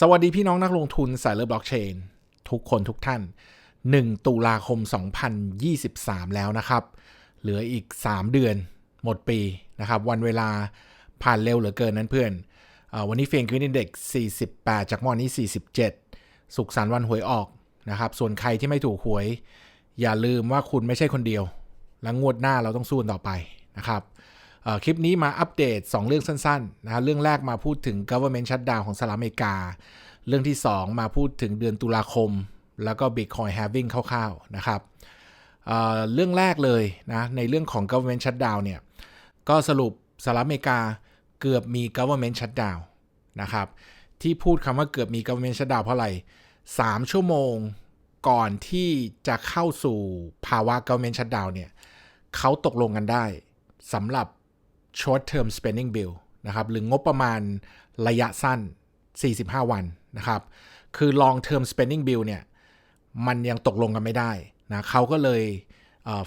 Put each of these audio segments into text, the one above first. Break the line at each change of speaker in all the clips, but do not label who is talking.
สวัสดีพี่น้องนักลงทุนสายเลือบล็อกเชน ทุกคนทุกท่าน 1 ตุลาคม 2023 แล้วนะครับ เหลืออีก 3 เดือนหมดปีนะครับ วันเวลาผ่านเร็วเหลือเกินนั้นเพื่อนอวันนี้เฟงกินเด็ก48 จากมอนี้ 47 สุขสันต์วันหวยออกนะครับ ส่วนใครที่ไม่ถูกหวย อย่าลืมว่าคุณไม่ใช่คนเดียว และงวดหน้าเราต้องสู้ต่อไปนะครับ คลิปนี้มาอัปเดต 2 เรื่องสั้นๆนะฮะเรื่องแรกมาพูดถึง government shutdown ของสหรัฐอเมริกา เรื่องที่ 2 มาพูดถึงเดือนตุลาคม แล้วก็ Bitcoin halving คร่าวๆนะครับเเรื่องแรกเลยนะในเรื่องของ government shutdown เนี่ยก็สรุปสหรัฐอเมริกาเกือบมี government shutdown นะครับที่พูดคำว่าเกือบมี government shutdown เพราะอะไร 3 ชั่วโมงก่อนที่จะเข้าสู่ภาวะ government shutdown เนี่ยเขาตกลงกันได้สำหรับ short term spending bill นะครับหรืองบประมาณระยะสั้น 45 วันนะครับ คือ long term spending bill เนี่ยมันยังตกลงกันไม่ได้นะเขาก็เลย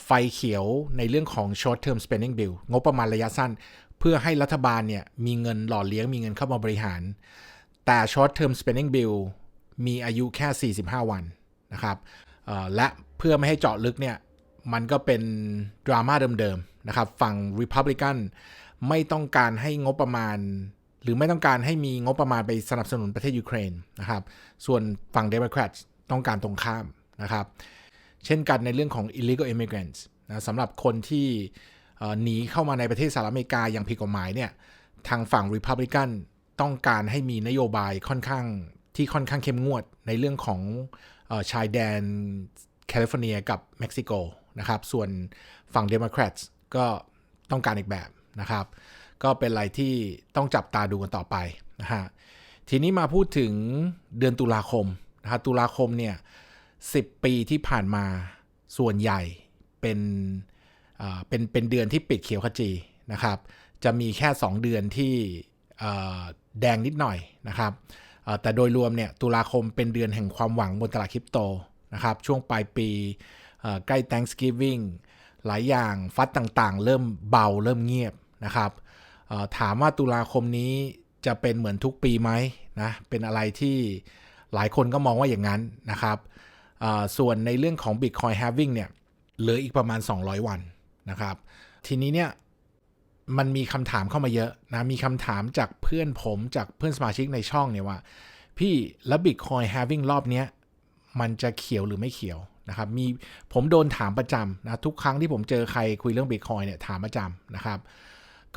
ไฟเขียวในเรื่องของ short term spending bill งบประมาณระยะสั้น เพื่อให้รัฐบาลเนี่ยมีเงินหล่อเลี้ยงมีเงินเข้ามาบริหาร แต่ short term spending bill มีอายุแค่ 45 วันนะครับและเพื่อไม่ให้เจาะลึกเนี่ยมันก็เป็นดราม่าเดิมๆ นะครับฝั่ง Republican ไม่ต้องการให้งบประมาณ หรือไม่ต้องการให้มีงบประมาณไปสนับสนุนประเทศยูเครนนะครับ ส่วนฝั่ง Democrat ต้องการตรงข้ามนะครับ เช่นกันในเรื่องของ illegal immigrants นะสำหรับคนที่หนีเข้ามาในประเทศสหรัฐอเมริกาอย่างผิดกฎหมายเนี่ยทางฝั่ง Republican ต้องการให้มีนโยบายค่อนข้างที่ค่อนข้างเข้มงวดในเรื่องของอชายแดนแคลิฟอร์เนียกับเม็กซิโกนะครับ ส่วนฝั่ง Democrats ก็ต้องการอีกแบบนะครับ ก็เป็นอะไรที่ต้องจับตาดูกันต่อไปนะฮะทีนี้มาพูดถึงเดือนตุลาคมนะฮะตุลาคมเนี่ย10 ปีที่ผ่านมาส่วนใหญ่เป็นเป็นเป็นเดือนที่ปิดเขียวขจีนะครับ จะมีแค่ 2 เดือนที่แดงนิดหน่อยนะครับแต่โดยรวมเนี่ยตุลาคมเป็นเดือนแห่งความหวังบนตลาดคริปโตนะครับช่วงปลายปีใกล้ Thanksgiving หลายอย่างฟัดต่างๆ เริ่มเบาเริ่มเงียบนะครับถามว่าตุลาคมนี้จะเป็นเหมือนทุกปีไหมนะเป็นอะไรที่หลายคนก็มองว่าอย่างนั้นนะครับส่วนในเรื่องของ Bitcoin halving เนี่ยเหลืออีกประมาณ 200 วันนะครับ ทีนี้เนี่ยมันมีคำถามเข้ามาเยอะนะมีคำถามจากเพื่อนผมจากเพื่อนสมาชิกในช่องเนี่ยว่า พี่แล้ว Bitcoin halving รอบเนี้ยมันจะเขียวหรือไม่เขียว นะครับมีผมโดนถามประจำนะทุกครั้งที่ผมเจอใครคุยเรื่อง Bitcoin เนี่ยถามประจำนะครับ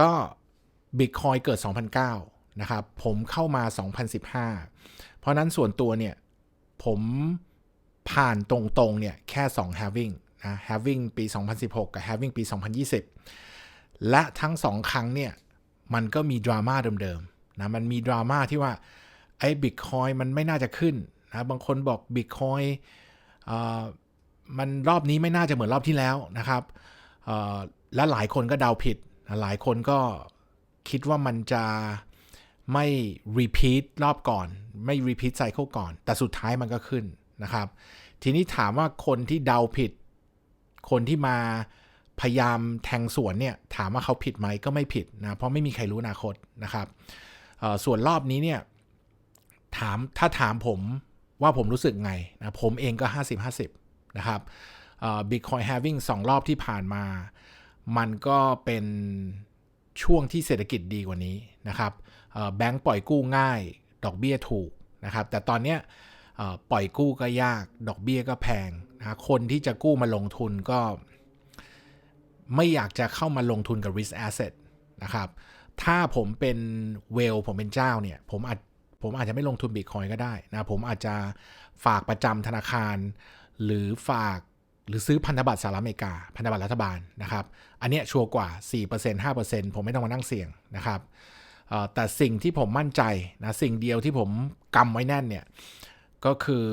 ก็ Bitcoin เกิด 2009 นะครับ ผมเข้ามา 2015 เพราะนั้นส่วนตัวเนี่ย ผมผ่านตรงๆเนี่ยแค่ 2 having นะ having ปี 2016 กับ having ปี 2020 และทั้งสองครั้งเนี่ย มันก็มีดราม่าเดิมๆนะมันมีดราม่าที่ว่าไอ้บิตคอยมันไม่น่าจะขึ้นนะบางคนบอกบิตคอย มันรอบนี้ไม่น่าจะเหมือนรอบที่แล้วนะครับและหลายคนก็เดาผิด หลายคนก็คิดว่ามันจะไม่ repeat รอบก่อน ไม่ repeat cycle ก่อน แต่สุดท้ายมันก็ขึ้นนะครับ ทีนี้ถามว่าคนที่เดาผิด คนที่มาพยายามแทงสวนเนี่ย ถามว่าเขาผิดไหมก็ไม่ผิดนะ เพราะไม่มีใครรู้อนาคตนะครับส่วนรอบนี้เนี่ย ถามถ้าถามผม ว่าผมรู้สึกไงนะผมเองก็ 50-50 นะครับบิตคอย having สองรอบที่ผ่านมา มันก็เป็นช่วงที่เศรษฐกิจดีกว่านี้นะครับแบงก์ปล่อยกู้ง่าย ดอกเบี้ยถูกนะครับ แต่ตอนเนี้ยปล่อยกู้ก็ยาก ดอกเบี้ยก็แพงนะคนที่จะกู้มาลงทุนก็ ไม่อยากจะเข้ามาลงทุนกับ risk asset นะครับ ถ้าผมเป็นเวลผมเป็นเจ้าเนี่ย ผมอาจ ผมอาจจะไม่ลงทุนบิตคอยก็ได้นะผมอาจจะฝากประจำธนาคาร หรือฝากหรือซื้อพันธบัตรสหรัฐอเมริกา พันธบัตรรัฐบาลนะครับ อันเนี้ยชัวร์กว่า 4% 5%ผมไม่ต้องมานั่งเสี่ยงนะครับแต่สิ่งที่ผมมั่นใจนะสิ่งเดียวที่ผมกำไว้แน่นเนี่ย ก็คือ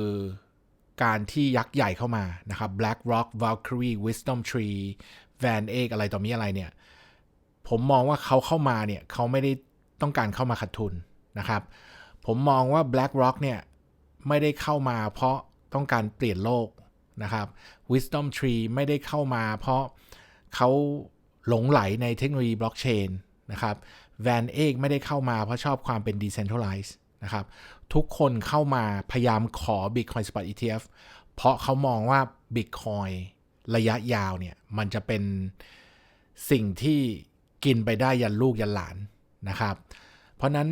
การที่ยักษ์ใหญ่เข้ามานะครับ BlackRock Valkyrie Wisdom Tree Van Eck อะไรต่อมีอะไรเนี่ย ผมมองว่าเขาเข้ามาเนี่ยเขาไม่ได้ต้องการเข้ามาขัดทุนนะครับ ผมมองว่า BlackRock เนี่ย ไม่ได้เข้ามาเพราะต้องการเปลี่ยนโลกนะครับ Wisdom Tree ไม่ได้เข้ามาเพราะเขาหลงไหลในเทคโนโลยีบล็อกเชนนะครับ Van Eck ไม่ได้เข้ามาเพราะชอบความเป็น decentralized นะครับ ทุกคนเข้ามาพยายามขอ Bitcoin Spot ETF เพราะเขามองว่า Bitcoin ระยะยาวเนี่ย มันจะเป็นสิ่งที่กินไปได้ยันลูกยันหลานนะครับ เพราะนั้น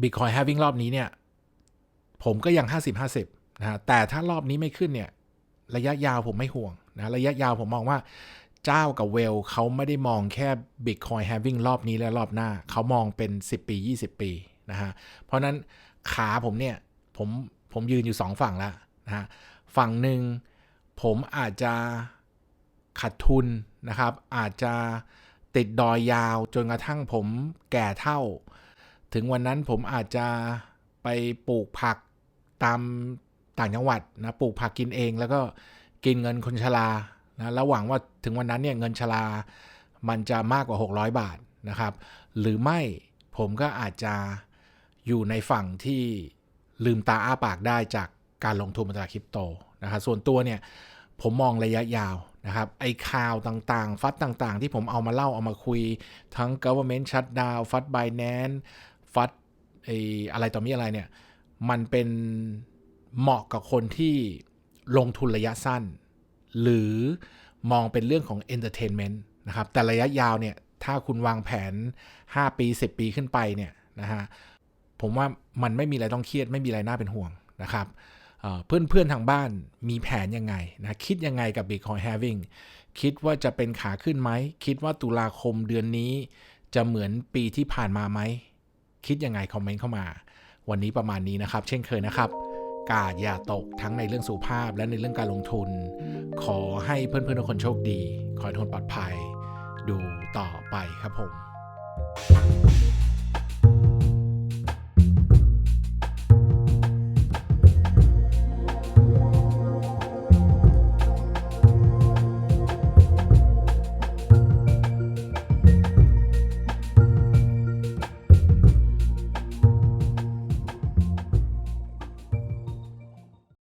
Bitcoin Having รอบนี้เนี่ย ผมก็ยัง 50-50 นะฮะ แต่ถ้ารอบนี้ไม่ขึ้นเนี่ย ระยะยาวผมไม่ห่วงนะ ระยะยาวผมมองว่าเจ้ากับเวลเขาไม่ได้มองแค่ Bitcoin Having รอบนี้และรอบหน้า เขามองเป็น 10 ปี 20 ปีนะฮะ เพราะนั้นขาผมเนี่ย ผมผมยืนอยู่ 2 ฝั่งแล้วนะฮะ ฝั่งหนึ่งผมอาจจะขาดทุนนะครับ อาจจะติดดอยยาวจนกระทั่งผมแก่เท่า ถึงวันนั้นผมอาจจะไปปลูกผักตามต่างจังหวัดนะปลูกผักกินเอง แล้วก็กินเงินคนชรานะแล้วหวังว่าถึงวันนั้นเนี่ยเงินชรามันจะมากกว่า 600 บาทนะครับ หรือไม่ผมก็อาจจะอยู่ในฝั่งที่ลืมตาอ้าปากได้จากการลงทุนบนตลาดคริปโตนะครับส่วนตัวเนี่ยผมมองระยะยาวนะครับไอ้ข่าวต่างๆ ฟัดต่างๆ ที่ผมเอามาเล่าเอามาคุย ทั้ง government shutdown ฟัด Binance ฟัดไอ้อะไรต่อมีอะไรเนี่ย มันเป็นเหมาะกับคนที่ลงทุนระยะสั้น หรือมองเป็นเรื่องของ entertainment นต์นะครับ แต่ระยะยาวเนี่ย ถ้าคุณวางแผน 5 ปี 10 ปีขึ้นไปเนี่ยนะฮะผมว่ามันไม่มีอะไรต้องเครียด ไม่มีอะไรน่าเป็นห่วงนะครับเพื่อนเพื่อนๆทางบ้านมีแผนยังไงนะคิดยังไงกับ Bitcoin Having คิดว่าจะเป็นขาขึ้นไหม คิดว่าตุลาคมเดือนนี้จะเหมือนปีที่ผ่านมาไหม คิดยังไงคอมเมนต์เข้ามา วันนี้ประมาณนี้นะครับ เช่นเคยนะครับ กาดอย่าตกทั้งในเรื่องสุขภาพและในเรื่องการลงทุน ขอให้เพื่อนๆทุกคนโชคดี ขอให้ทุกคนปลอดภัย ดูต่อไปครับผม